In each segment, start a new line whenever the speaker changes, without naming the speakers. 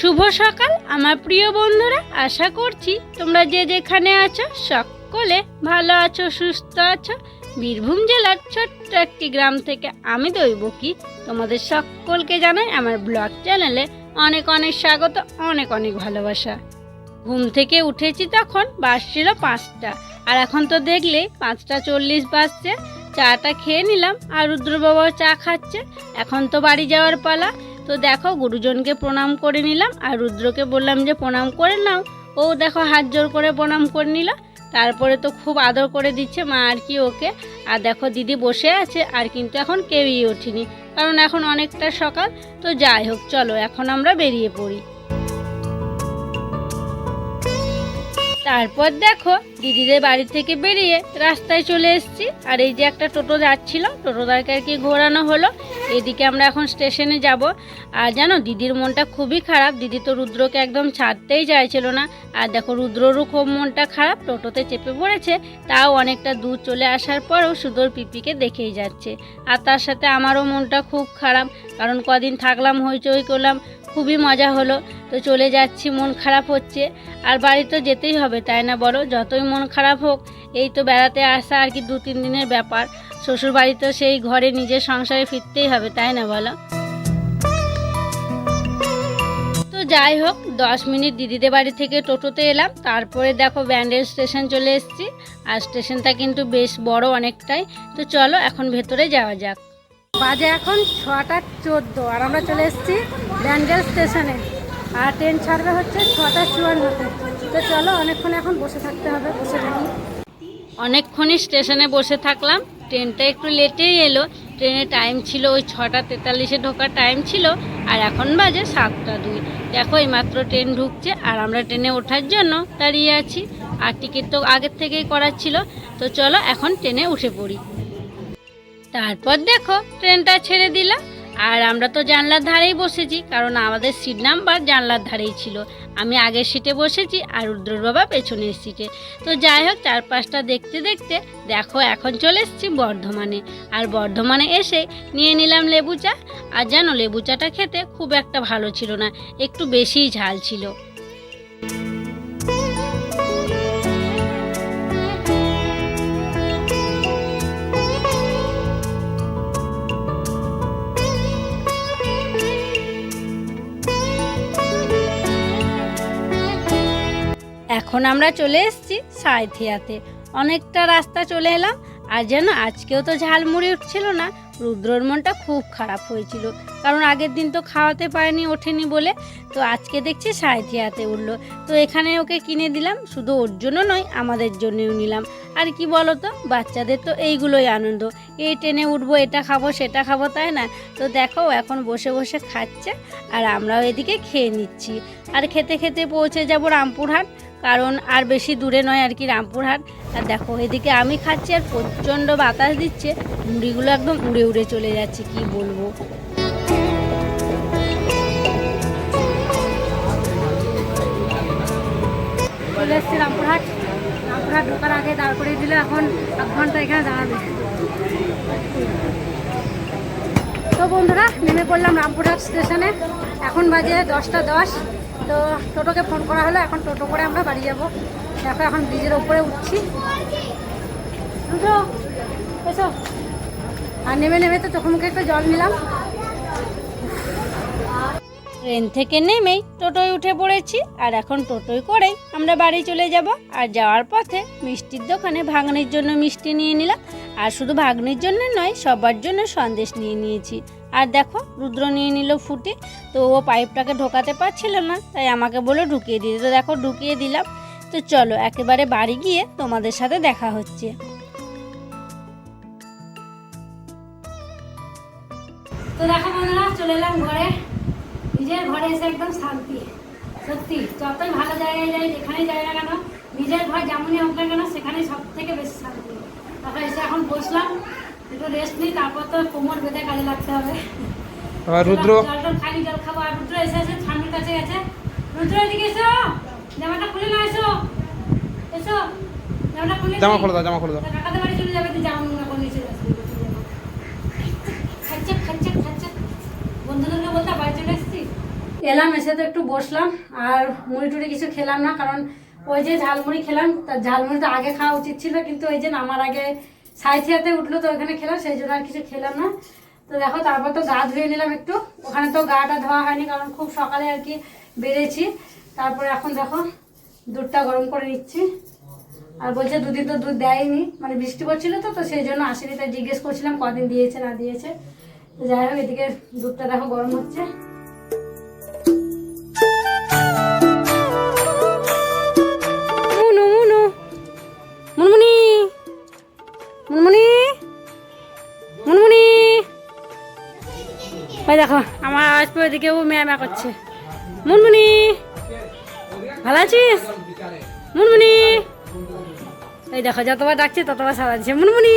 শুভ সকাল, আমার প্রিয় বন্ধুরা। আশা করছি তোমরা যে যেখানে আছো, সকলে ভালো আছো, সুস্থ আছো। বীরভূম জেলার ছোট্ট একটি গ্রাম থেকে আমি দৈবকী। তোমাদের সকলকে জানাই আমার ব্লগ চ্যানেলে অনেক অনেক স্বাগত, অনেক অনেক ভালোবাসা। ঘুম থেকে উঠেছি তখন, বাজছিল পাঁচটা। আর এখন তো দেখলে পাঁচটা চল্লিশ বাজছে। চাটা খেয়ে নিলাম, আর রুদ্র বাবাও চা খাচ্ছে। এখন তো বাড়ি যাওয়ার পালা। তো দেখো গুরুজনকে প্রণাম করে নিলাম আর রুদ্রকে বললাম যে প্রণাম করে নাও। ও দেখো হাত জোর করে প্রণাম করে নিল। তারপরে তো খুব আদর করে দিচ্ছে মা আর কি ওকে। আর দেখো দিদি বসে আছে আর কিন্তু এখন কেউই ওঠেনি। কারণ এখন অনেকটা সকাল, তো যাই হোক, চলো এখন আমরা বেরিয়ে পড়ি। তারপর দেখো দিদিদের বাড়ি থেকে বেরিয়ে রাস্তায় চলে এসেছি। আর এই যে একটা টোটো যাচ্ছিল, টোটোদারকে আর কি ঘোরানো হলো। এদিকে আমরা এখন স্টেশনে যাব। আর জানো, দিদির মনটা খুবই খারাপ। দিদি তো রুদ্রকে একদম ছাড়তেই চাইছিল না। আর দেখো, রুদ্ররও খুব মনটা খারাপ। টোটোতে চেপে পড়েছে। তাও অনেকটা দূর চলে আসার পরও সুদর পিপিকে দেখেই যাচ্ছে। আর তার সাথে আমারও মনটা খুব খারাপ। কারণ কদিন থাকলাম, হইচই করলাম। খুবই মজা হলো। তো চলে যাচ্ছি, মন খারাপ হচ্ছে। আর বাড়ি তো যেতেই হবে, তাই না বলো? যতই মন খারাপ হোক, এই তো বেড়াতে আসা আর কি দু, তিন দিনের ব্যাপার। শ্বশুর বাড়ি তো সেই ঘরে নিজের সংসারে ফিরতেই হবে, তাই না বলো? তো যাই হোক, দশ মিনিট দিদিদের বাড়ি থেকে টোটোতে এলাম। তারপরে দেখো ব্যান্ডেল স্টেশন চলে এসেছি। আর স্টেশনটা কিন্তু বেশ বড় অনেকটাই। তো চলো, এখন ভেতরে যাওয়া যাক।
বাজে এখন ছটা চোদ্দ আর আমরা চলে এসেছি ব্যান্ডেল স্টেশনে। আর ট্রেন ছাড়বে হচ্ছে ছটা চুয়ান্নতে। তো চলো অনেকক্ষণ এখন বসে থাকতে হবে, বসে থাকি।
অনেকক্ষণই স্টেশনে বসে থাকলাম। ট্রেনটা একটু লেটেই এলো। ট্রেনের টাইম ছিল ওই ছটা তেতাল্লিশে ঢোকার টাইম ছিল। আর এখন বাজে সাতটা দুই। দেখো এই মাত্র ট্রেন ঢুকছে আর আমরা ট্রেনে ওঠার জন্য দাঁড়িয়ে আছি। আর টিকিট তো আগের থেকেই করার ছিল। তো চলো এখন ট্রেনে উঠে পড়ি। তারপর দেখো ট্রেনটা ছেড়ে দিলাম। আর আমরা তো জানলার ধারেই বসেছি, কারণ আমাদের সিট নাম্বার জানলার ধারেই ছিল। আমি আগের সিটে বসেছি, আর রুদ্রর বাবা পেছনের সিটে তো যাই হোক, চারপাশটা দেখতে দেখতে দেখো, এখন চলে এসেছি বর্ধমানে। আর বর্ধমানে এসে নিয়ে নিলাম লেবু চা। আর জানো, লেবু চাটা খেতে খুব একটা ভালো ছিল না, একটু বেশিই ঝাল ছিল। এখন আমরা চলে এসেছি সাঁইথিয়াতে অনেকটা রাস্তা চলে এলাম, আর যেন আজকেও তো ঝালমুড়ি উঠছিল না, রুদ্রর মনটা খুব খারাপ হয়েছিল, কারণ আগের দিন তো খাওয়াতে পারেনি, ওঠেনি বলে। তো আজকে দেখছি সাঁইথিয়াতে উঠল। তো এখানে ওকে কিনে দিলাম, শুধু ওর জন্য নয়, আমাদের জন্যও নিলাম। আর কি বলো তো বাচ্চাদের তো এইগুলোই আনন্দ। এই ট্রেনে উঠবো, এটা খাব, সেটা খাব, তাই না? তো দেখো এখন বসে বসে খাচ্ছে, আর আমরাও এদিকে খেয়ে নিচ্ছি। আর খেতে খেতে পৌঁছে যাব রামপুরহাট। কারণ আর বেশি দূরে নয় আর কি রামপুরহাট। আর দেখো, এদিকে আমি খাচ্ছি আর প্রচণ্ড বাতাস দিচ্ছে। মুড়িগুলো একদম উড়ে উড়ে চলে যাচ্ছে, কি বলব?
চলে এসেছি রামপুরহাট। রামপুরহাট ঢোকার আগে দাঁড় করিয়ে দিলে এখন আধ ঘণ্টা এখানে দাঁড়াবে। তো বন্ধুরা, নেমে পড়লাম রামপুরহাট স্টেশনে। এখন বাজে দশটা দশ। তো টোটোকে ফোন করা হলো, এখন টোটো করে আমরা বাড়ি যাব। দেখো এখন ব্রিজের ওপরে উঠছি। আর নেমে নেমে তো চোখ মুখে একটু জল নিলাম।
ট্রেন থেকে নেমেই টোটোয় উঠে পড়েছি আর এখন টোটোয় করেই আমরা বাড়ি চলে যাব। আর যাওয়ার পথে মিষ্টির দোকানে ভাগ্নির জন্য মিষ্টি নিয়ে নিলাম। আর শুধু ভাগ্নির জন্য নয়, সবার জন্য সন্দেশ নিয়ে নিয়েছি। আর দেখো, রুদ্র নিয়ে নিল ফুটি। তো ও পাইপটাকে ঢোকাতে পারছিল না, তাই আমাকে বলে ঢুকিয়ে দিতে। তো দেখো, ঢুকিয়ে দিলাম। তো চলো, একেবারে বাড়ি গিয়ে তোমাদের সাথে দেখা হচ্ছে।
তো দেখো বন্ধুরা, চলে এলাম ঘরে। নিজের ঘরে এসে একদম শান্তি। সত্যি যতই ভালো জায়গায় যাই যেখানেই যাই না কেন নিজের ঘর যেমনই হোক না কেন সেখানেই সব থেকে বেশি শান্তি। তারপর এসে এখন বসলাম একটু রেস্ট নিই তারপর তো কোমর বেঁধে কাজে লাগতে হবে।
আর রুদ্র?
খালি জল খাব। আর রুদ্র এসে এসে ঠান্ডার কাছে গেছে। রুদ্র এদিকে এসো। জামাটা খুলে না এসো। এসো। জামাটা খুলে
জামা খুলে দাও জামা খুলে দাও।
কাকাদের বাড়ি চলে যাবে তুই জামা করে আসবি খাচ্ছে খাচ্ছে খাচ্ছে বন্ধুদেরকে বলতে বাড়ি চলে এলাম এসে তো একটু বসলাম, আর মুড়ি টুড়ি কিছু খেলাম না, কারণ ওই যে ঝালমুড়ি খেলাম তার ঝালমুড়িটা আগে খাওয়া উচিত ছিল, কিন্তু ওই যে আমার আগে সাইথিয়াতে উঠল তো ওখানে খেলাম, সেই জন্য আর কিছু খেলাম না। তো দেখো, তারপর তো গা ধুয়ে নিলাম একটু, ওখানে তো গাটা ধোয়া হয়নি, কারণ খুব সকালে আর কি বেড়েছি। তারপরে এখন দেখো, দুধটা গরম করে নিচ্ছি। আর বলছে দুদিন তো দুধ দেয়নি মানে বৃষ্টি পড়ছিল তো তো সেই জন্য আসেনি, তাই জিজ্ঞেস করছিলাম কদিন দিয়েছে, না দিয়েছে। যাই হোক, এদিকে দুধটা দেখো গরম হচ্ছে। ওই দেখো, আমার আজ পরে ওদিকে ও ম্যা ম্যা করছে। মুনমুনি, ভালো আছিস? মুনমুনি, এই দেখো, যতবার ডাকছে, ততবার সারা দিচ্ছে। মুনমুনি,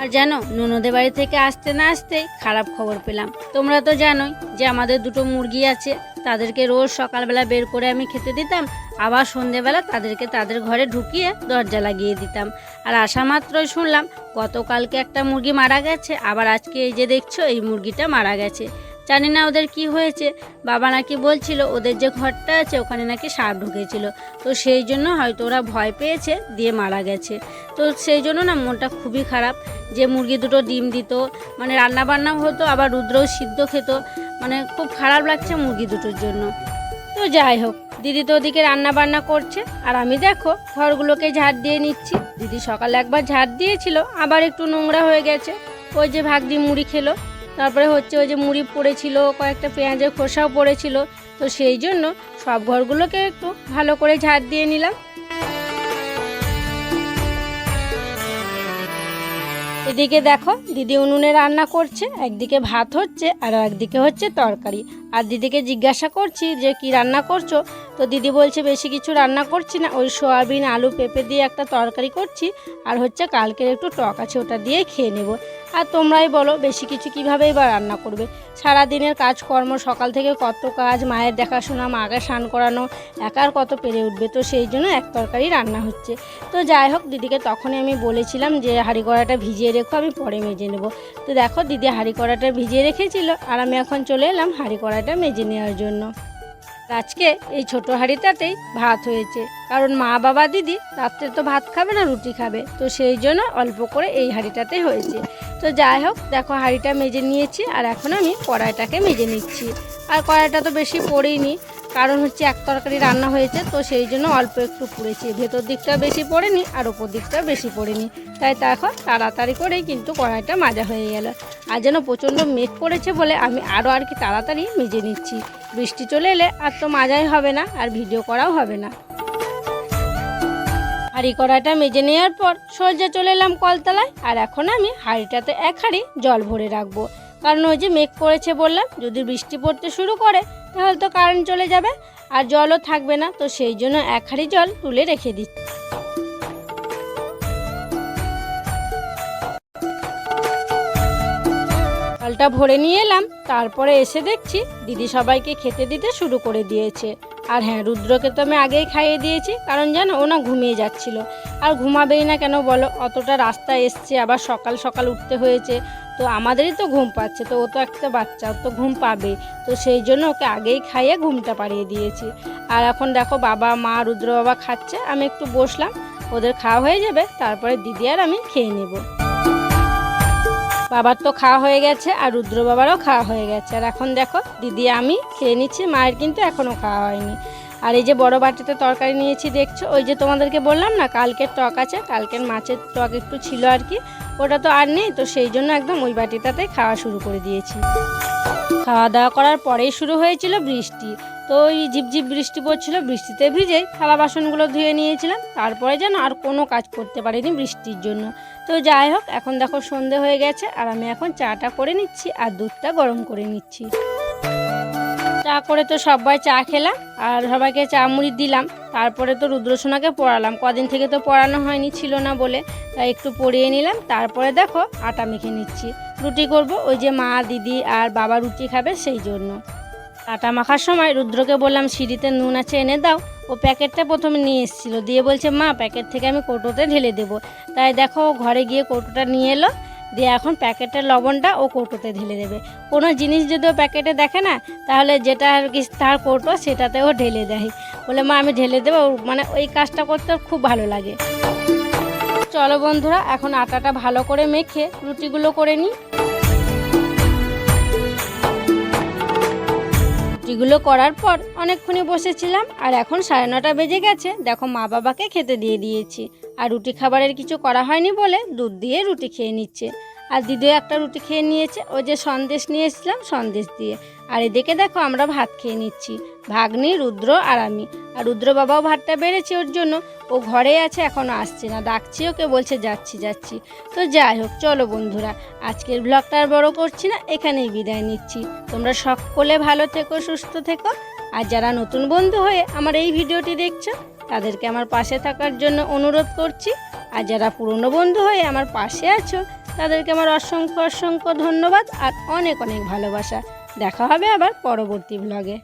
আর জানো, ননদের বাড়ি থেকে আসতে না আসতেই খারাপ খবর পেলাম। তোমরা তো জানোই যে আমাদের দুটো মুরগি আছে, তাদেরকে রোজ সকালবেলা বের করে আমি খেতে দিতাম, আবার সন্ধেবেলা তাদেরকে তাদের ঘরে ঢুকিয়ে দরজা লাগিয়ে দিতাম। আর আসা মাত্রই শুনলাম, গতকালকে একটা মুরগি মারা গেছে, আবার আজকে এই যে দেখছ, এই মুরগিটা মারা গেছে। জানি না ওদের কি হয়েছে, বাবা নাকি বলছিল ওদের যে ঘরটা আছে, ওখানে নাকি সাপ ঢুকেছিল। তো সেই জন্য হয়তো ওরা ভয় পেয়েছে, দিয়ে মারা গেছে। তো সেই জন্য না মনটা খুবই খারাপ, যে মুরগি দুটো ডিম দিত মানে রান্না বান্না হতো, আবার রুদ্রও সিদ্ধ খেত মানে খুব খারাপ লাগছে মুরগি দুটোর জন্য। তো যাই হোক দিদি তো ওদিকে রান্না বান্না করছে। আর আমি দেখো, ঘরগুলোকে ঝাড় দিয়ে নিচ্ছি। দিদি সকালে একবার ঝাড় দিয়েছিল, আবার একটু নোংরা হয়ে গেছে। ওই যে ভাগদি মুড়ি খেলো, তারপরে হচ্ছে ওই যে মুড়ি পড়েছিল, কয়েকটা পেঁয়াজের খোসাও পড়েছিল। তো সেই জন্য সব ঘরগুলোকে একটু ভালো করে ঝাড় দিয়ে নিলাম। এদিকে দেখো, দিদি উনুনে রান্না করছে, একদিকে ভাত হচ্ছে আর একদিকে হচ্ছে তরকারি। আর দিদিকে জিজ্ঞাসা করছি যে, কি রান্না করছ? তো দিদি বলছে, বেশি কিছু রান্না করছি না, ওই সোয়াবিন, আলু, পেঁপে দিয়ে একটা তরকারি করছি, আর হচ্ছে কালকের একটু টক আছে, ওটা দিয়ে খেয়ে নেব। আর তোমরাই বলো, বেশি কিছু কীভাবেই বা রান্না করবে? সারা দিনের কাজকর্ম, সকাল থেকে কত কাজ, মায়ের দেখাশোনা, মাকে স্নান করানো, একার কত পেরে উঠবে? তো সেই জন্য এক তরকারি রান্না হচ্ছে। তো যাই হোক, দিদিকে তখনই আমি বলেছিলাম যে হাঁড়ি কড়াটা ভিজিয়ে রেখো, আমি পরে মেজে নেব। তো দেখো, দিদি হাঁড়ি কড়াটা ভিজিয়ে রেখেছিল, আর আমি এখন চলে এলাম হাঁড়ি কড়াটা মেজে নেওয়ার জন্য। আজকে এই ছোট হাঁড়িটাতেই ভাত হয়েছে। কারণ মা বাবা দিদি রাত্রে তো ভাত খাবে না, রুটি খাবে। তো সেই জন্য অল্প করে এই হাঁড়িটাতেই হয়েছে। তো যাই হোক, দেখো হাঁড়িটা মেজে নিয়েছি আর এখন আমি কড়াইটাকে মেজে নিচ্ছি। আর কড়াইটা তো বেশি পড়েইনি কারণ হচ্ছে এক তরকারি রান্না হয়েছে, তো সেই জন্য অল্প একটু পড়েছি। ভেতর দিকটা বেশি পড়েনি আর ওপর দিকটা বেশি পড়েনি। তাই তা এখন তাড়াতাড়ি করেই কিন্তু কড়াইটা মাজা হয়ে গেল। আর যেন প্রচণ্ড মেঘ পড়েছে বলে আমি আরও আর কি তাড়াতাড়ি মেজে নিচ্ছি। বৃষ্টি চলে এলে আর তো মাজাই হবে না, আর ভিডিও করাও হবে না। হাঁড়ি কড়াইটা মেজে নেওয়ার পর সোজা চলে এলাম কলতলায়, আর এখন আমি হাঁড়িটাতে এক হাঁড়ি জল ভরে রাখব। কারণ ওই যে মেঘ করেছে বললাম, যদি বৃষ্টি পড়তে শুরু করে, তাহলে তো কারেন্ট চলে যাবে, আর জলও থাকবে না, তো সেই জন্য এক হাঁড়ি জল তুলে রেখে দিচ্ছি। জলটা ভরে নিয়ে এলাম, তারপরে এসে দেখছি দিদি সবাইকে খেতে দিতে শুরু করে দিয়েছে। আর হ্যাঁ রুদ্রকে তো আমি আগেই খাইয়ে দিয়েছি, কারণ জানো, ও না ঘুমিয়ে যাচ্ছিল। আর ঘুমাবেই না কেন বলো, অতটা রাস্তা এসছে, আবার সকাল সকাল উঠতে হয়েছে। তো আমাদেরই তো ঘুম পাচ্ছে, তো ও তো একটা বাচ্চা তো ঘুম পাবে। তো সেই জন্য ওকে আগেই খাইয়ে ঘুমটা পাড়িয়ে দিয়েছি। আর এখন দেখো বাবা, মা, রুদ্র বাবা খাচ্ছে, আমি একটু বসলাম, ওদের খাওয়া হয়ে যাবে, তারপরে দিদি আর আমি খেয়ে নেব। বাবার তো খাওয়া হয়ে গেছে, আর রুদ্র বাবারও খাওয়া হয়ে গেছে। আর এখন দেখো দিদি, আমি খেয়ে নিচ্ছি, মায়ের কিন্তু এখনও খাওয়া হয়নি। আর এই যে বড় বাটিতে তরকারি নিয়েছি, দেখছ? ওই যে তোমাদেরকে বললাম না, কালকের টক আছে, কালকের মাছের টক একটু ছিল আর কি। ওটা তো আর নেই, তো সেই জন্য একদম ওই বাটিটাতে খাওয়া শুরু করে দিয়েছি। খাওয়া দাওয়া করার পরেই শুরু হয়েছিল বৃষ্টি। তো ওই ঝিপঝিপ বৃষ্টি পড়ছিল, বৃষ্টিতে ভিজেই থালা বাসনগুলো ধুয়ে নিয়েছিলাম। তারপরে যেন আর কোনো কাজ করতে পারিনি বৃষ্টির জন্য। তো যাই হোক, এখন দেখো সন্ধে হয়ে গেছে, আর আমি এখন চাটা করে নিচ্ছি আর দুধটা গরম করে নিচ্ছি। চা করে তো সবাই চা খেলাম, আর সবাইকে চা মুড়ি দিলাম। তারপরে তো রুদ্রসোনাকে পড়ালাম। কদিন থেকে তো পড়ানো হয়নি, ছিল না বলে। তাই একটু পড়িয়ে নিলাম। তারপরে দেখো, আটা মেখে নিচ্ছি। রুটি করব, ওই যে মা, দিদি আর বাবা রুটি খাবে সেই জন্য। আটা মাখার সময় রুদ্রকে বললাম, সিঁড়িতে নুন আছে, এনে দাও। ও প্যাকেটটা প্রথমে নিয়ে এসেছিল। দিয়ে বলছে, মা, প্যাকেট থেকে আমি কৌটোতে ঢেলে দেবো। তাই দেখো ঘরে গিয়ে কৌটোটা নিয়ে এলো।
দিয়ে এখন প্যাকেটের লবণটা ও কৌটোতে ঢেলে দেবে। কোনো জিনিস যদি ও প্যাকেটে দেখে না, তাহলে যেটা আর কি তার কৌটো সেটাতে ও ঢেলে দেয়। বলে, মা, আমি ঢেলে দেবো। মানে ওই কাজটা করতে খুব ভালো লাগে। চলো বন্ধুরা, এখন আটাটা ভালো করে মেখে রুটিগুলো করে নিই। রুটিগুলো করার পর অনেকক্ষণই বসেছিলাম আর এখন সাড়ে নটা বেজে গেছে। দেখো মা বাবাকে খেতে দিয়ে দিয়েছি। আর রুটি খাবারের কিছু করা হয়নি বলে দুধ দিয়ে রুটি খেয়ে নিচ্ছে। আর দিদিও একটা রুটি খেয়ে নিয়েছে। ও যে সন্দেশ নিয়ে এসেছিলাম সন্দেশ দিয়ে। আর এদিকে দেখো আমরা ভাত খেয়ে নিচ্ছি। ভাগ্নি, রুদ্র আর আমি। আর রুদ্র বাবাও ভাতটা বেড়েছে ওর জন্য। ও ঘরে আছে এখনও আসছে না। ডাকছি ওকে, বলছে যাচ্ছি যাচ্ছি। তো যাই হোক, চলো বন্ধুরা, আজকের ব্লগটা আর বড় করছি না, এখানেই বিদায় নিচ্ছি। তোমরা সকলে ভালো থেকো, সুস্থ থেকো। আর যারা নতুন বন্ধু হয়ে আমার এই ভিডিওটি দেখছ, তাদেরকে আমার পাশে থাকার জন্য অনুরোধ করছি। আর যারা পুরনো বন্ধু হয়ে আমার পাশে আছো, তাদেরকে আমার অসংখ্য অসংখ্য ধন্যবাদ আর অনেক অনেক ভালোবাসা। দেখা হবে আবার পরবর্তী ব্লগে